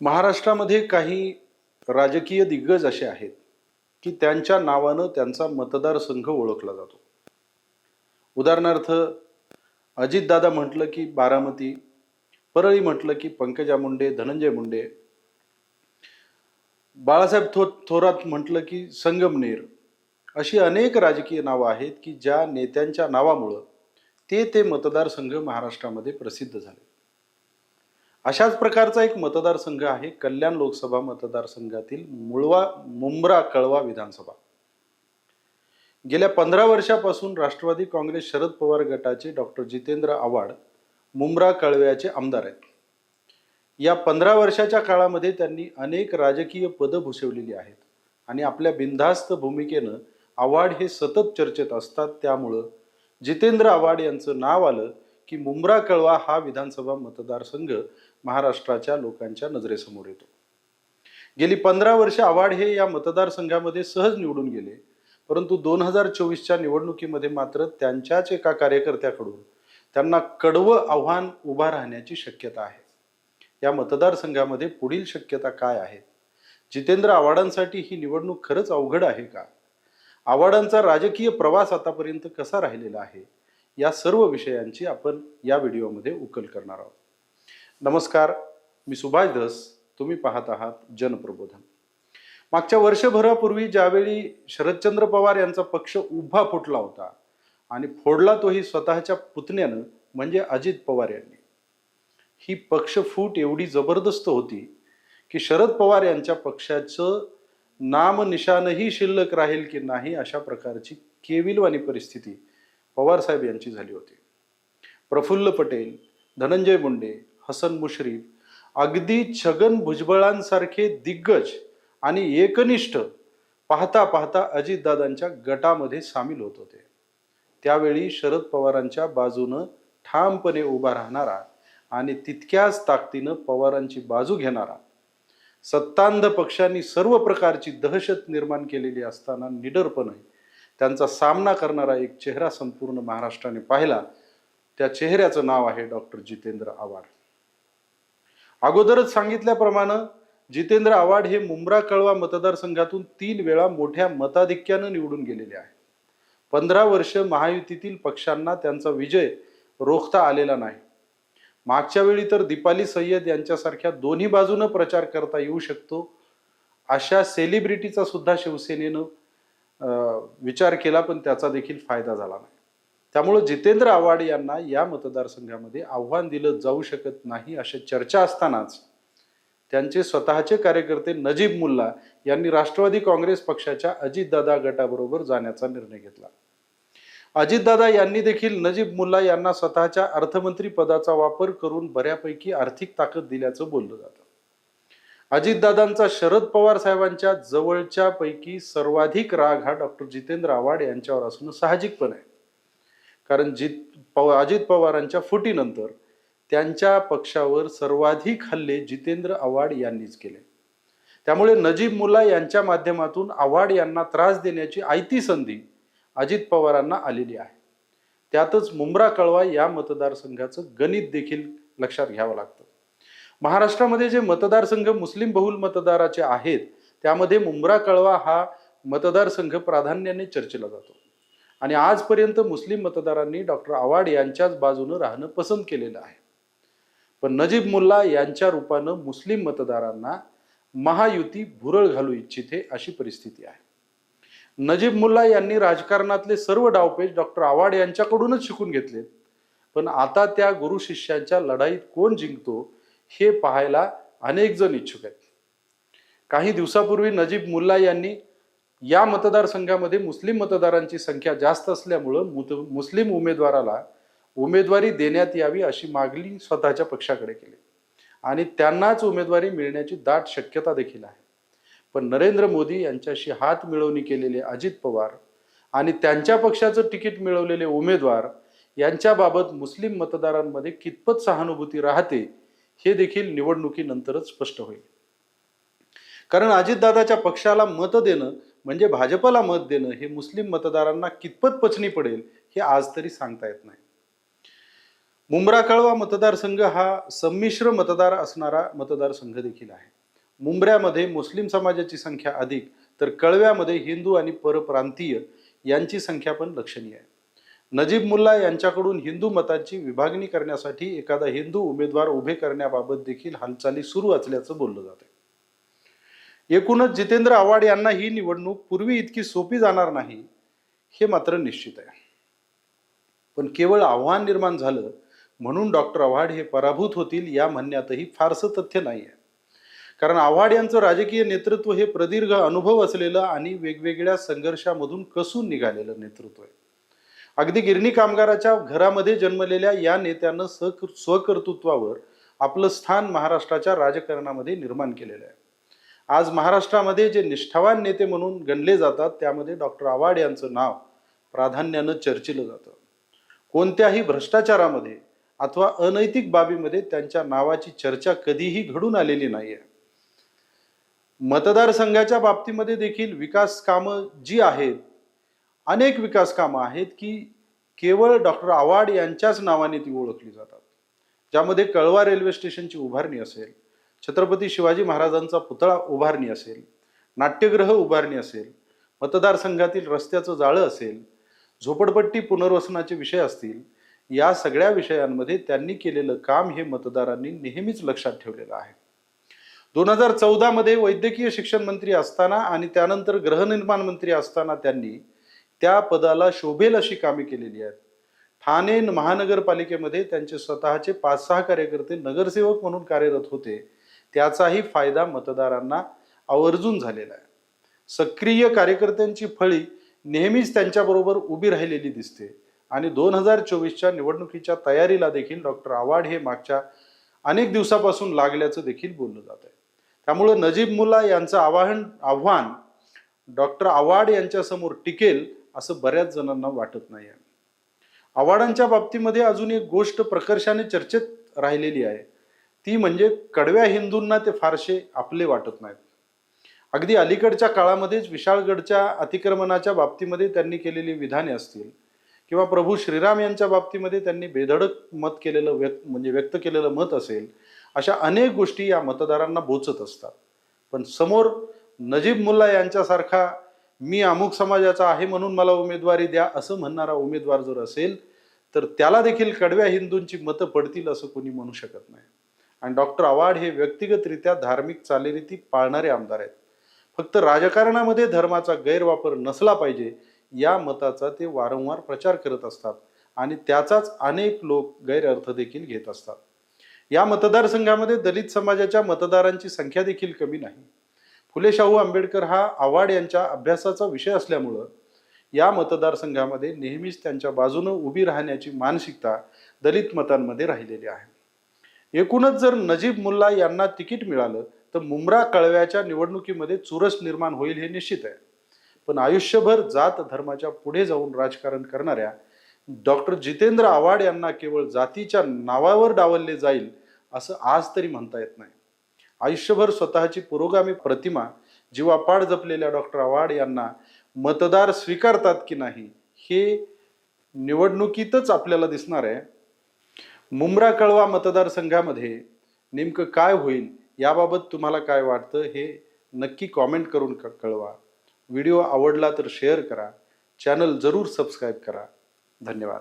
महाराष्ट्रामध्ये काही राजकीय दिग्गज असे आहेत की त्यांच्या नावानं त्यांचा मतदारसंघ ओळखला जातो. उदाहरणार्थ अजितदादा म्हटलं की बारामती परळी म्हटलं की पंकजा मुंडे धनंजय मुंडे बाळासाहेब थो थोरात म्हटलं की संगमनेर अशी अनेक राजकीय नावं आहेत की ज्या नेत्यांच्या नावामुळं ते ते मतदारसंघ महाराष्ट्रामध्ये प्रसिद्ध झाले. अशाच प्रकारचा एक मतदारसंघ आहे कल्याण लोकसभा मतदारसंघातील मुळवा मुंब्रा कळवा विधानसभा. गेल्या पंधरा वर्षापासून राष्ट्रवादी काँग्रेस शरद पवार गटाचे डॉक्टर जितेंद्र आव्हाड मुंब्रा कळव्याचे आमदार आहेत. या पंधरा वर्षाच्या काळामध्ये त्यांनी अनेक राजकीय पदं भूषवलेली आहेत आणि आपल्या बिनधास्त भूमिकेनं आव्हाड हे सतत चर्चेत असतात. त्यामुळं जितेंद्र आव्हाड यांचं नाव आलं की मुंब्रा कळवा हा विधानसभा मतदारसंघ महाराष्ट्राच्या लोकांच्या नजरेसमोर येतो. गेली पंधरा वर्ष आव्हाड हे या मतदारसंघामध्ये सहज निवडून गेले परंतु दोन हजार चोवीसच्या निवडणुकीमध्ये मात्र त्यांच्याच एका कार्यकर्त्याकडून त्यांना कडवं आव्हान उभा राहण्याची शक्यता आहे. या मतदारसंघामध्ये पुढील शक्यता काय आहे? जितेंद्र आव्हाडांसाठी ही निवडणूक खरंच अवघड आहे का? आव्हाडांचा राजकीय प्रवास आतापर्यंत कसा राहिलेला आहे? या सर्व विषयांची आपण या व्हिडिओमध्ये उकल करणार आहोत. नमस्कार मी सुभाष धस तुम्ही पाहत आहात जनप्रबोधन. मागच्या वर्षभरापूर्वी ज्यावेळी शरदचंद्र पवार यांचा पक्ष उभा फुटला होता आणि फोडला तोही स्वतःच्या पुतण्यानं म्हणजे अजित पवार यांनी. ही पक्षफूट एवढी जबरदस्त होती की शरद पवार यांच्या पक्षाचं नामनिशानही शिल्लक राहील की नाही अशा प्रकारची केविलवाणी परिस्थिती पवार साहेब यांची झाली होती. प्रफुल्ल पटेल धनंजय मुंडे हसन मुश्रीफ अगदी छगन भुजबळांसारखे दिग्गज आणि एकनिष्ठ पाहता पाहता अजितदादांच्या गटामध्ये सामील होत होते. त्यावेळी शरद पवारांच्या बाजूनं ठामपणे उभा राहणारा आणि तितक्याच ताकदीनं पवारांची बाजू घेणारा सत्तांध पक्षांनी सर्व प्रकारची दहशत निर्माण केलेली असताना निडरपणे त्यांचा सामना करणारा एक चेहरा संपूर्ण महाराष्ट्राने पाहिला. त्या चेहऱ्याचं नाव आहे डॉक्टर जितेंद्र आव्हाड. अगोदरच सांगितल्याप्रमाणे जितेंद्र आव्हाड हे मुंब्रा कळवा मतदारसंघातून तीन वेळा मोठ्या मताधिक्यानं निवडून गेलेले आहे. पंधरा वर्ष महायुतीतील पक्षांना त्यांचा विजय रोखता आलेला नाही. मागच्या वेळी तर दीपाली सय्यद यांच्यासारख्या दोन्ही बाजूनं प्रचार करता येऊ शकतो अशा सेलिब्रिटीचा सुद्धा शिवसेनेनं विचार केला पण त्याचा देखील फायदा झाला नाही. त्यामुळं जितेंद्र आव्हाड यांना या मतदारसंघामध्ये आव्हान दिलं जाऊ शकत नाही अशा चर्चा असतानाच त्यांचे स्वतःचे कार्यकर्ते नजीब मुल्ला यांनी राष्ट्रवादी काँग्रेस पक्षाच्या अजितदादा गटाबरोबर जाण्याचा निर्णय घेतला. अजितदादा यांनी देखील नजीब मुल्ला यांना स्वतःच्या अर्थमंत्री पदाचा वापर करून बऱ्यापैकी आर्थिक ताकद दिल्याचं बोललं जातं. अजितदादांचा शरद पवार साहेबांच्या जवळच्या पैकी सर्वाधिक राग हा डॉक्टर जितेंद्र आव्हाड यांच्यावर असणं साहजिकपण आहे कारण जित पव अजित पवारांच्या फुटीनंतर त्यांच्या पक्षावर सर्वाधिक हल्ले जितेंद्र आव्हाड यांनीच केले. त्यामुळे नजीब मुल्ला यांच्या माध्यमातून आव्हाड यांना त्रास देण्याची आयती संधी अजित पवारांना आलेली आहे. त्यातच मुंब्रा कळवा या मतदारसंघाचं गणित देखील लक्षात घ्यावं लागतं. महाराष्ट्रामध्ये जे मतदारसंघ मुस्लिम बहुल मतदाराचे आहेत त्यामध्ये मुंब्रा कळवा हा मतदारसंघ प्राधान्याने चर्चेला जातो. आणि आजपर्यंत मुस्लिम मतदारांनी डॉक्टर आव्हाड यांच्याच बाजूनं राहणं पसंत केलेलं आहे. पण नजीब मुल्ला यांच्या रूपानं मुस्लिम मतदारांना महायुती भुरळ घालू इच्छिते अशी परिस्थिती आहे. नजीब मुल्ला यांनी राजकारणातले सर्व डावपेच डॉक्टर आव्हाड यांच्याकडूनच शिकून घेतलेत. पण आता त्या गुरु शिष्यांच्या लढाईत कोण जिंकतो हे पाहायला अनेक जण इच्छुक आहेत. काही दिवसापूर्वी नजीब मुल्ला यांनी या मतदारसंघामध्ये मुस्लिम मतदारांची संख्या जास्त असल्यामुळं मुत- मुस्लिम उमेदवाराला उमेदवारी देण्यात यावी अशी मागणी स्वतःच्या पक्षाकडे केली. आणि त्यांनाच उमेदवारी मिळण्याची दाट शक्यता देखील आहे. पण नरेंद्र मोदी यांच्याशी हात मिळवणी केलेले अजित पवार आणि त्यांच्या पक्षाचं तिकीट मिळवलेले उमेदवार यांच्याबाबत मुस्लिम मतदारांमध्ये कितपत सहानुभूती राहते हे देखील निवडणुकीनंतरच स्पष्ट होईल. कारण अजितदादाच्या पक्षाला मत देणं म्हणजे भाजपला मत देणं हे मुस्लिम मतदारांना कितपत पचनी पडेल हे आज तरी सांगता येत नाही. मुंब्रा कळवा मतदारसंघ हा संमिश्र मतदार असणारा मतदारसंघ देखील आहे. मुंब्र्यामध्ये मुस्लिम समाजाची संख्या अधिक तर कळव्यामध्ये हिंदू आणि परप्रांतीय यांची संख्या पण लक्षणीय आहे. नजीब मुल्ला यांच्याकडून हिंदू मतांची विभागणी करण्यासाठी एखादा हिंदू उमेदवार उभे करण्याबाबत देखील हालचाली सुरू असल्याचं बोललं जाते एकूणच जितेंद्र आव्हाड यांना ही निवडणूक पूर्वी इतकी सोपी जाणार नाही हे मात्र निश्चित आहे. पण केवळ आव्हान निर्माण झालं म्हणून डॉक्टर आव्हाड हे पराभूत होतील या म्हणण्यातही फारसं तथ्य नाही आहे कारण आव्हाड यांचं राजकीय नेतृत्व हे प्रदीर्घ अनुभव असलेलं आणि वेगवेगळ्या संघर्षामधून कसून निघालेलं नेतृत्व आहे. अगदी गिरणी कामगाराच्या घरामध्ये जन्मलेल्या या नेत्यानं सक स्वकर्तृत्वावर आपलं स्थान महाराष्ट्राच्या राजकारणामध्ये निर्माण केलेलं आहे. आज महाराष्ट्रामध्ये जे निष्ठावान नेते म्हणून गणले जातात त्यामध्ये डॉक्टर आव्हाड यांचं नाव प्राधान्यानं चर्चिलं जातं. कोणत्याही भ्रष्टाचारामध्ये अथवा अनैतिक बाबीमध्ये त्यांच्या नावाची चर्चा कधीही घडून आलेली नाही आहे मतदारसंघाच्या बाबतीमध्ये देखील विकास कामं जी आहेत अनेक विकास कामं आहेत की केवळ डॉक्टर आव्हाड यांच्याच नावाने ती ओळखली जातात. ज्यामध्ये कळवा रेल्वे स्टेशनची उभारणी असेल छत्रपती शिवाजी महाराजांचा पुतळा उभारणी असेल नाट्यगृह उभारणी असेल मतदारसंघातील रस्त्याचं जाळं असेल झोपडपट्टी पुनर्वसनाचे विषय असतील या सगळ्या विषयांमध्ये त्यांनी केलेलं काम हे मतदारांनी नेहमीच लक्षात ठेवलेलं आहे. दोन हजार चौदामध्ये वैद्यकीय शिक्षण मंत्री असताना आणि त्यानंतर गृहनिर्माण मंत्री असताना त्यांनी त्या पदाला शोभेल अशी कामे केलेली आहेत. ठाणे महानगरपालिकेमध्ये त्यांचे स्वतःचे पाच सहा कार्यकर्ते नगरसेवक म्हणून कार्यरत होते. त्याचाही फायदा मतदारांना आवर्जून झालेला आहे. सक्रिय कार्यकर्त्यांची फळी नेहमीच त्यांच्याबरोबर उभी राहिलेली दिसते. आणि दोन हजार चोवीसच्या निवडणुकीच्या तयारीला देखील डॉक्टर आव्हाड हे मागच्या अनेक दिवसापासून लागल्याचं देखील बोललं जात आहे. त्यामुळं नजीब मुल्ला यांचं आवाहन आव्हान डॉक्टर आव्हाड यांच्यासमोर टिकेल असं बऱ्याच जणांना वाटत नाही आहे. आव्हाडांच्या बाबतीमध्ये अजून एक गोष्ट प्रकर्षाने चर्चेत राहिलेली आहे. ती म्हणजे कडव्या हिंदूंना ते फारसे आपले वाटत नाहीत. अगदी अलीकडच्या काळामध्येच विशाळगडच्या अतिक्रमणाच्या बाबतीमध्ये त्यांनी केलेली विधाने असतील किंवा प्रभू श्रीराम यांच्या बाबतीमध्ये त्यांनी बेधडक मत केलेलं व्यक्त म्हणजे व्यक्त केलेलं मत असेल अशा अनेक गोष्टी या मतदारांना बोचत असतात. पण समोर नजीब मुल्ला यांच्यासारखा मी अमुक समाजाचा आहे म्हणून मला उमेदवारी द्या असं म्हणणारा उमेदवार जर असेल तर त्याला देखील कडव्या हिंदूंची मतं पडतील असं कोणी म्हणू शकत नाही. आणि डॉक्टर आव्हाड हे व्यक्तिगतरित्या धार्मिक चालीरीती पाळणारे आमदार आहेत. फक्त राजकारणामध्ये धर्माचा गैरवापर नसला पाहिजे या मताचा ते वारंवार प्रचार करत असतात आणि त्याचाच अनेक लोक गैरअर्थ देखील घेत असतात. या मतदारसंघामध्ये दलित समाजाच्या मतदारांची संख्या देखील कमी नाही. फुले शाहू आंबेडकर हा आव्हाड यांच्या अभ्यासाचा विषय असल्यामुळं या मतदारसंघामध्ये नेहमीच त्यांच्या बाजूनं उभी राहण्याची मानसिकता दलित मतांमध्ये राहिलेली आहे. एकूणच जर नजीब मुल्ला यांना तिकीट मिळालं तर मुंब्रा कळव्याच्या निवडणुकीमध्ये चुरस निर्माण होईल हे निश्चित आहे. पण आयुष्यभर जात धर्माच्या पुढे जाऊन राजकारण करणाऱ्या डॉक्टर जितेंद्र आव्हाड यांना केवळ जातीच्या नावावर डावलले जाईल असं आज तरी म्हणता येत नाही. आयुष्यभर स्वतःची पुरोगामी प्रतिमा जीवापाड जपलेल्या डॉक्टर आव्हाड यांना मतदार स्वीकारतात की नाही हे निवडणुकीतच आपल्याला दिसणार आहे. मुंब्रा कळवा मतदारसंघामध्ये नेमकं काय होईल याबाबत तुम्हाला काय वाटतं हे नक्की कॉमेंट करून क- कळवा. व्हिडिओ आवडला तर शेअर करा. चॅनल जरूर सबस्क्राईब करा. धन्यवाद.